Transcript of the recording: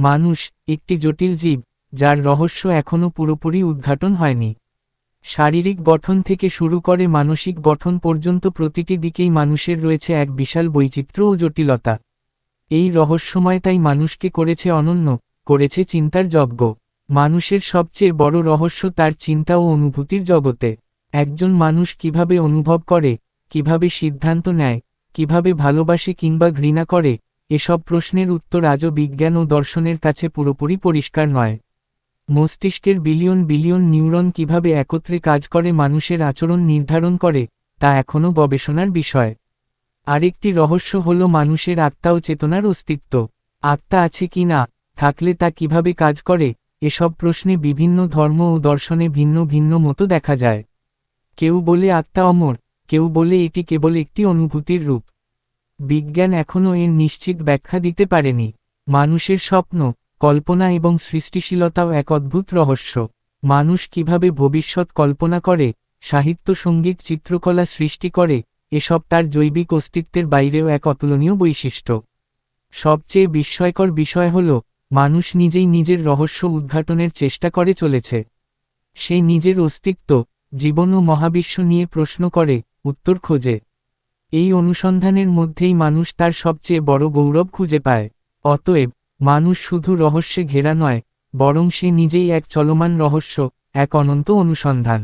মানুষ, একটি জটিল জীব, যার রহস্য এখনও পুরোপুরি উদ্ঘাটন হয়নি। শারীরিক গঠন থেকে শুরু করে মানসিক গঠন পর্যন্ত প্রতিটি দিকেই মানুষের রয়েছে এক বিশাল বৈচিত্র্য ও জটিলতা। এই রহস্যময়তাই মানুষকে করেছে অনন্য, করেছে চিন্তার যজ্ঞ। মানুষের সবচেয়ে বড় রহস্য তার চিন্তা ও অনুভূতির জগতে। একজন মানুষ কীভাবে অনুভব করে, কীভাবে সিদ্ধান্ত নেয়, কীভাবে ভালোবাসে কিংবা ঘৃণা করে এসব প্রশ্নের উত্তর আজও বিজ্ঞান ও দর্শনের কাছে পুরোপুরি পরিষ্কার নয়। মস্তিষ্কের বিলিয়ন বিলিয়ন নিউরন কীভাবে একত্রে কাজ করে মানুষের আচরণ নির্ধারণ করে, তা এখনও গবেষণার বিষয়। আরেকটি রহস্য হল মানুষের আত্মা ও চেতনার অস্তিত্ব। আত্মা আছে কি না, থাকলে তা কীভাবে কাজ করে, এসব প্রশ্নে বিভিন্ন ধর্ম ও দর্শনে ভিন্ন ভিন্ন মতো দেখা যায়। কেউ বলে আত্মা অমর, কেউ বলে এটি কেবল একটি অনুভূতির রূপ। বিজ্ঞান এখনও এর নিশ্চিত ব্যাখ্যা দিতে পারেনি। মানুষের স্বপ্ন, কল্পনা এবং সৃষ্টিশীলতাও এক অদ্ভুত রহস্য। মানুষ কীভাবে ভবিষ্যৎ কল্পনা করে, সাহিত্য, সংগীত, চিত্রকলা সৃষ্টি করে, এসব তার জৈবিক অস্তিত্বের বাইরেও এক অতুলনীয় বৈশিষ্ট্য। সবচেয়ে বিস্ময়কর বিষয় হল, মানুষ নিজেই নিজের রহস্য উদ্ঘাটনের চেষ্টা করে চলেছে। সে নিজের অস্তিত্ব, জীবন ও মহাবিশ্ব নিয়ে প্রশ্ন করে, উত্তর খোঁজে। এই অনুসন্ধানের মধ্যেই মানুষ তার সবচেয়ে বড় গৌরব খুঁজে পায়। অতএব, মানুষ শুধু রহস্যে ঘেরা নয়, বরং সে নিজেই এক চলমান রহস্য, এক অনন্ত অনুসন্ধান।